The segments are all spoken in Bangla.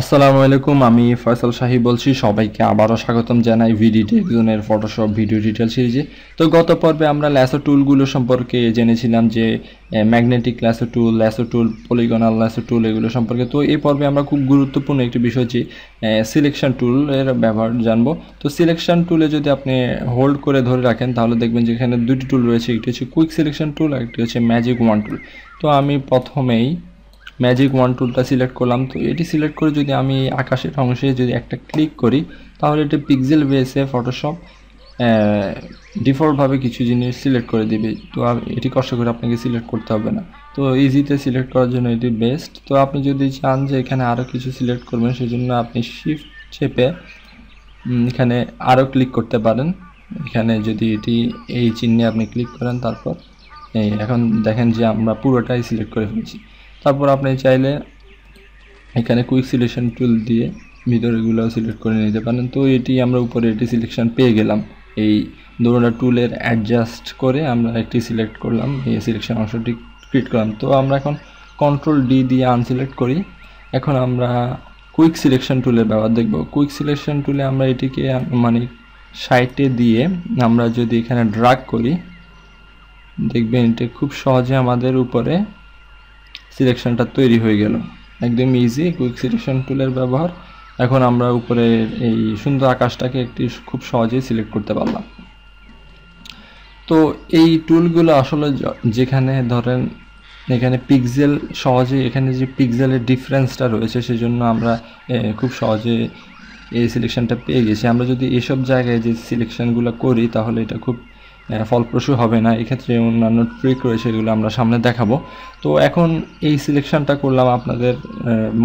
আসসালামু আলাইকুম, আমি ফয়সাল শাহী বলছি। সবাইকে আবারও স্বাগতম জানাই ভিডি টেকজোনের ফটোশপ ভিডিও ডিটেল সিরিজে তো গত পর্বে আমরা ল্যাসো টুলগুলো সম্পর্কে জেনেছিলাম যে magnetic lasso tool lasso tool polygonal lasso tool এগুলো সম্পর্কে। তো এই পর্বে আমরা খুব গুরুত্বপূর্ণ একটি বিষয় যে সিলেকশন টুল এর ব্যবহার জানব। তো সিলেকশন টুলে যদি আপনি হোল্ড করে ধরে রাখেন, তাহলে দেখবেন যে এখানে দুটি টুল রয়েছে। একটি হচ্ছে কুইক সিলেকশন টুল আর একটি হচ্ছে ম্যাজিক ওয়ান টুল তো আমি প্রথমেই ম্যাজিক ওয়ান টুলটা সিলেক্ট করলাম। তো এটি সিলেক্ট করে যদি আমি আকাশের অংশে যদি একটা ক্লিক করি, তাহলে এটি পিক্সেল বেসে ফটোশপ ডিফল্টভাবে কিছু জিনিস সিলেক্ট করে দিবে। তো এটি কষ্ট করে আপনাকে সিলেক্ট করতে হবে না। তো ইজিতে সিলেক্ট করার জন্য এটি বেস্ট তো আপনি যদি চান যে এখানে আরও কিছু সিলেক্ট করবেন, সেজন্য আপনি শিফট চেপে এখানে আরও ক্লিক করতে পারেন। এখানে যদি এটি এই চিহ্নে আপনি ক্লিক করেন, তারপর এখন দেখেন যে আমরা পুরোটাই সিলেক্ট করে ফেলেছি। তারপর আপনি চাইলে এখানে কুইক সিলেকশন টুল দিয়ে ভিতরেগুলো সিলেক্ট করে নিতে পারেন। তো এটি আমরা উপরে এটি সিলেকশন পেয়ে গেলাম। এই দুটোটা টুলের অ্যাডজাস্ট করে আমরা একটি সিলেক্ট করলাম। এই সিলেকশন অংশটি ক্রিয়েট করলাম। তো আমরা এখন কন্ট্রোল ডি দিয়ে আনসিলেক্ট করি। এখন আমরা কুইক সিলেকশন টুলের ব্যবহার দেখব। কুইক সিলেকশন টুলে আমরা এটিকে মানে সাইটে দিয়ে আমরা যদি এখানে ড্রাগ করি, দেখবেন এটা খুব সহজে আমাদের উপরে সিলেকশনটা তৈরি হয়ে গেল। একদম ইজি কুইক সিলেকশন টুলের ব্যবহার। এখন আমরা উপরে এই সুন্দর আকাশটাকে একটি খুব সহজেই সিলেক্ট করতে পারলাম। তো এই টুলগুলো আসলে যেখানে ধরেন এখানে পিক্সেল সহজে এখানে যে পিক্সেলের ডিফারেন্সটা রয়েছে, সেজন্য আমরা খুব সহজে এই সিলেকশনটা পেয়ে গেছি। আমরা যদি এসব জায়গায় যে সিলেকশনগুলো করি, তাহলে এটা খুব ফলপ্রসূ হবে না। এক্ষেত্রে অন্যান্য ট্রিক রয়েছে এগুলো আমরা সামনে দেখাবো। তো এখন এই সিলেকশনটা করলাম আপনাদের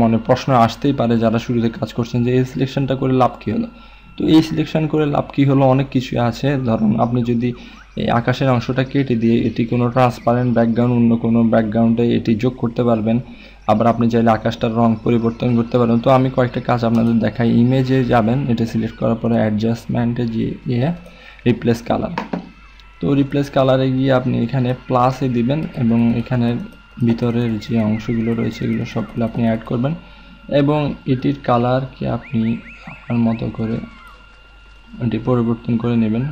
মনে প্রশ্ন আসতেই পারে যারা শুরুতে কাজ করছেন যে এই সিলেকশনটা করে লাভ কী হলো? তো এই সিলেকশন করে লাভ কী হলো? অনেক কিছু আছে। ধরুন আপনি যদি এই আকাশের অংশটা কেটে দিয়ে এটি কোনো ট্রান্সপারেন্ট ব্যাকগ্রাউন্ড অন্য কোনো ব্যাকগ্রাউন্ডে এটি যোগ করতে পারবেন। আবার আপনি চাইলে আকাশটার রং পরিবর্তন করতে পারবেন তো আমি কয়েকটা কাজ আপনাদের দেখাই। ইমেজে যাবেন, এটা সিলেক্ট করার পরে অ্যাডজাস্টমেন্টে যে ইয়ে রিপ্লেস কালার তো রিপ্লেস কালারে গিয়ে আপনি এখানে প্লাসে দিবেন এবং এখানের ভিতরের যে অংশগুলো রয়েছে এগুলো সবগুলো আপনি অ্যাড করবেন এবং এটির কালারকে আপনি আপনার মতো করে এটি পরিবর্তন করে নেবেন।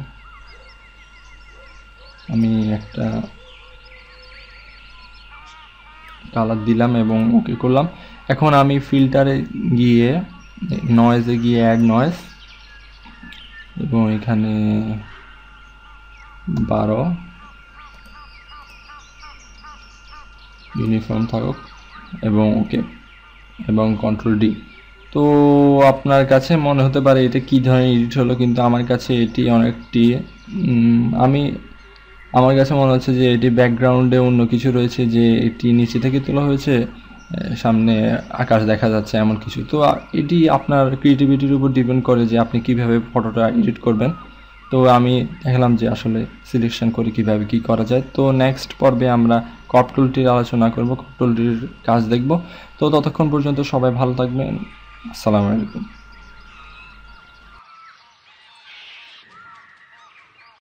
আমি একটা কালার দিলাম এবং ওকে করলাম। এখন আমি ফিল্টারে গিয়ে নয়েজে গিয়ে অ্যাড নয়েজ এবং এখানে বারো। ইউনিফর্ম থাকুক এবং ওকে এবং কন্ট্রোল ডি তো আপনার কাছে মনে হতে পারে এটা কী ধরনের এডিট হলো, কিন্তু আমার কাছে এটি অনেকটি আমি, আমার কাছে মনে হচ্ছে যে এটি ব্যাকগ্রাউন্ডে অন্য কিছু রয়েছে যে এটি নিচে থেকে তোলা হয়েছে সামনে আকাশ দেখা যাচ্ছে এমন কিছু। তো এটি আপনার ক্রিয়েটিভিটির উপর ডিপেন্ড করে যে আপনি কীভাবে ফটোটা এডিট করবেন। তো আমি দেখলাম যে আসলে সিলেকশন করে কীভাবে কি করা যায়। তো নেক্সট পর্বে আমরা কপ টুলটির আলোচনা করব কপ টুলটির কাজ দেখব। তো ততক্ষণ পর্যন্ত সবাই ভালো থাকবেন। আসসালামু আলাইকুম।